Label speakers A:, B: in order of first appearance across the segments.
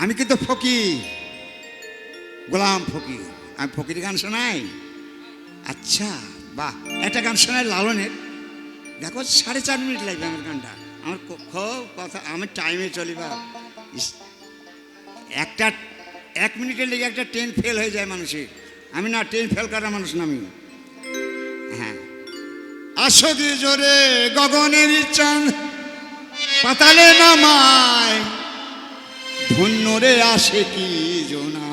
A: তো ফকির। গোলাম ফকির। আমি ফকির গান শোনাই? আচ্ছা বাহ, একটা গান শোনাই লালনের। দেখো, সাড়ে চার মিনিট লাগবে আমার গানটা। আমার খুব কথা, আমি টাইমে চলি বা একটা, এক মিনিটের লেগে একটা ট্রেন ফেল হয়ে যায় মানুষের। আমি না ট্রেন ফেল করা মানুষ না আমি। হ্যাঁ। আসো জোরে গগনের চাঁদ পাতালে নামায় আসে কি জোনা?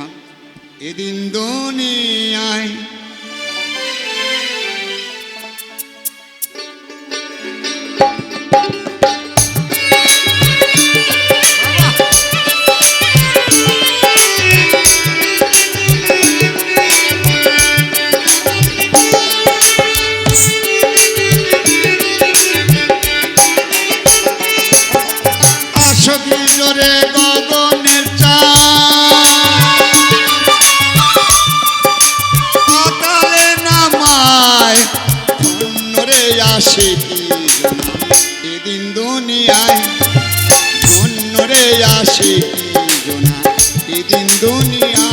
A: এদিন দুনিয়ায় আসো কি জোরে গগনের আসে। এদিন দুনিয়ায় ধন্য রে আসে এদিন দুনিয়ায়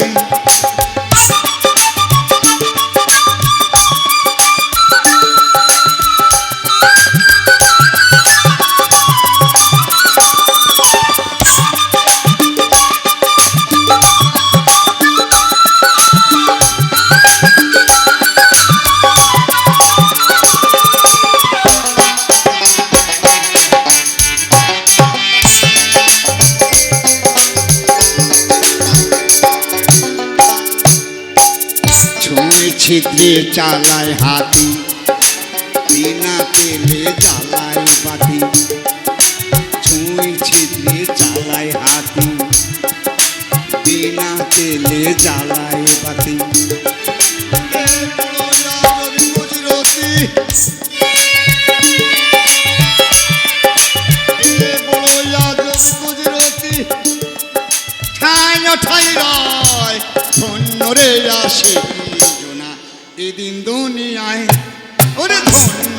A: দুনিয়ায় ছিদ্রে চালায় হাতি বিনা তেলে জ্বালায় বাতি, ছুঁয়ে ছিদ্রে চালায় হাতি বিনা তেলে জ্বালায় বাতি। ঠাই ঠাই রয়, ধন্য রে আসে। এদিন দুনিয়ায়। ওরে ধন্য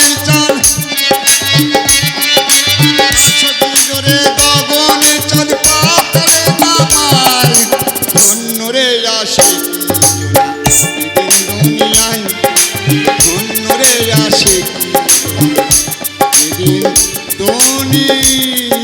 A: ধন্যরে আসে ধন্যরে আসে দুনিয়ায়